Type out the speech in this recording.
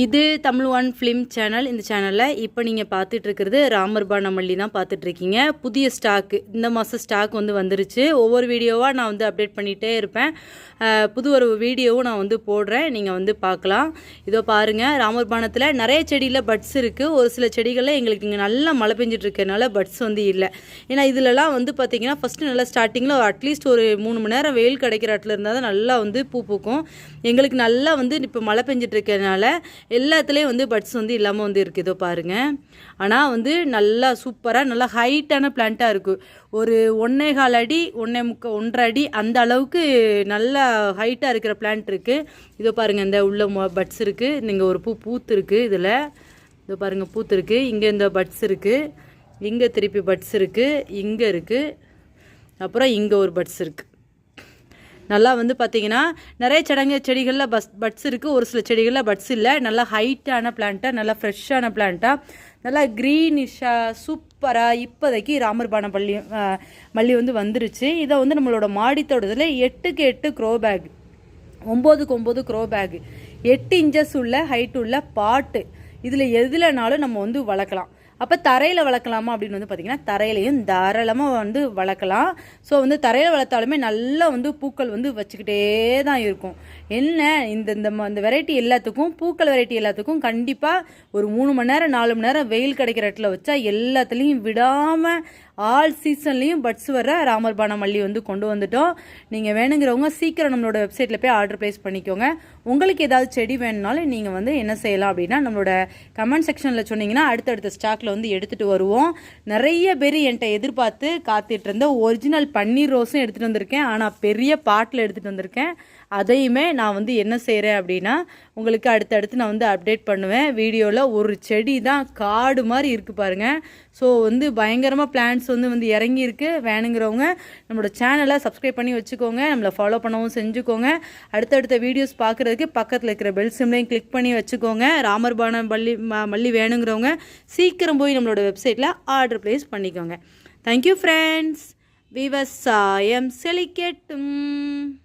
இது Tamil one film channel இந்த சேனலில் இப்போ நீங்கள் பார்த்துட்ருக்கிறது ராமர் பானமல்லி தான் பார்த்துட்ருக்கீங்க. புதிய ஸ்டாக்கு இந்த மாதம் ஸ்டாக் வந்து வந்துருச்சு. ஒவ்வொரு வீடியோவாக நான் வந்து அப்டேட் பண்ணிகிட்டே இருப்பேன். புது ஒரு வீடியோவும் நான் வந்து போடுறேன். நீங்கள் வந்து பார்க்கலாம். இதோ பாருங்கள் ராமர் பானத்தில் நிறைய செடியில் பட்ஸ் இருக்குது ஒரு சில செடிகளில் எங்களுக்கு இங்கே நல்லா மழை பெஞ்சிட்ருக்கனால பட்ஸ் வந்து இல்லை. ஏன்னா இதிலலாம் வந்து பார்த்திங்கன்னா ஃபஸ்ட்டு நல்லா ஸ்டார்டிங்கில் அட்லீஸ்ட் ஒரு மூணு மணி நேரம் வெயில் கிடைக்கிற இடத்துல இருந்தால் தான் நல்லா வந்து பூ பூக்கும். எங்களுக்கு நல்லா வந்து இப்போ மழை பெஞ்சிட்ருக்கனால எல்லாத்துலேயும் வந்து பட்ஸ் வந்து இல்லாமல் வந்து இருக்குது இதோ பாருங்கள் ஆனால் வந்து நல்லா சூப்பராக நல்லா ஹைட்டான பிளான்ட்டாக இருக்குது ஒரு ஒன்றே கால் அடி ஒன்றே முக்க ஒன்றரை அடி அந்த அளவுக்கு நல்லா ஹைட்டாக இருக்கிற பிளான்ட் இருக்குது இதோ பாருங்கள் இந்த உள்ள பட்ஸ் இருக்குது நீங்கள் ஒரு பூ பூத்து இருக்குது இதில். இதோ பாருங்கள் பூத்து இருக்குது இங்கே இந்த பட்ஸ் இருக்குது இங்கே திருப்பி பட்ஸ் இருக்குது இங்கே இருக்குது அப்புறம் இங்கே ஒரு பட்ஸ் இருக்குது நல்லா வந்து பார்த்தீங்கன்னா நிறைய சடங்கு செடிகளில் பஸ் பட்ஸ் இருக்குது ஒரு சில செடிகளில் பட்ஸ் இல்லை. நல்லா ஹைட்டான பிளான்ட்டாக நல்லா ஃப்ரெஷ்ஷான பிளான்ட்டாக நல்லா க்ரீனிஷாக சூப்பராக இப்போதைக்கு ராமர்பான பள்ளி மல்லி வந்து வந்துருச்சு. இதை வந்து நம்மளோட மாடித்தோட்டத்தில் எட்டுக்கு எட்டு க்ரோ பேக் ஒம்போதுக்கு ஒம்பது க்ரோ பேக் எட்டு இன்ச்சஸ் உள்ள ஹைட் உள்ள பாட்டு. இதில் எதுலனாலும் நம்ம வந்து வளர்க்கலாம். அப்போ தரையில் வளர்க்கலாமா அப்படின்னு வந்து பார்த்திங்கன்னா தரையிலையும் தாராளமாக வந்து வளர்க்கலாம். ஸோ வந்து தரையில் வளர்த்தாலுமே நல்லா வந்து பூக்கள் வந்து வச்சுக்கிட்டே தான் இருக்கும். என்ன? இந்த இந்த ம- இந்த வெரைட்டி எல்லாத்துக்கும் பூக்கள் வெரைட்டி எல்லாத்துக்கும் கண்டிப்பாக ஒரு மூணு மணி நேரம் நாலு மணி நேரம் வெயில் கிடைக்கிற இடத்துல வச்சா எல்லாத்துலேயும் விடாமல் ஆல் சீசன்லேயும் பட்ஸ் வர ராமர்பான மல்லி வந்து கொண்டு வந்துட்டோம். நீங்கள் வேணுங்கிறவங்க சீக்கிரம் நம்மளோட வெப்சைட்டில் போய் ஆர்டர் ப்ளேஸ் பண்ணிக்கோங்க. உங்களுக்கு ஏதாவது செடி வேணுனாலும் நீங்கள் வந்து என்ன செய்யலாம் அப்படின்னா நம்மளோட கமெண்ட் செக்ஷனில் சொன்னீங்கன்னா அடுத்தடுத்த ஸ்டாக்கில் வந்து எடுத்துகிட்டு வருவோம். நிறைய பேர் என்கிட்ட எதிர்பார்த்து காத்துட்டு இருந்த ஒரிஜினல் பன்னீர் ரோஸும் எடுத்துகிட்டு வந்திருக்கேன். ஆனால் பெரிய பாட்டில் எடுத்துகிட்டு வந்திருக்கேன். அதையுமே நான் வந்து என்ன செய்கிறேன் அப்படின்னா உங்களுக்கு அடுத்தடுத்து நான் வந்து அப்டேட் பண்ணுவேன். வீடியோவில் ஒரு செடி தான் காடு மாதிரி இருக்குது பாருங்கள் ஸோ வந்து பயங்கரமாக பிளான்ஸ் வந்து வந்து இறங்கியிருக்கு. வேணுங்கிறவங்க நம்மளோட சேனலை சப்ஸ்கிரைப் பண்ணி வச்சுக்கோங்க. நம்மளை ஃபாலோ பண்ணவும் செஞ்சுக்கோங்க. அடுத்தடுத்த வீடியோஸ் பார்க்குறதுக்கு பக்கத்தில் இருக்கிற பெல் சிம்லையும் கிளிக் பண்ணி வச்சுக்கோங்க. ராமர்பான மல்லி ம- மல்லி வேணுங்கிறவங்க சீக்கிரம் போய் நம்மளோட வெப்சைட்டில் ஆர்டர் ப்ளேஸ் பண்ணிக்கோங்க. தேங்க்யூ ஃப்ரெண்ட்ஸ் விவசாயம் செழிக்கட்டும்.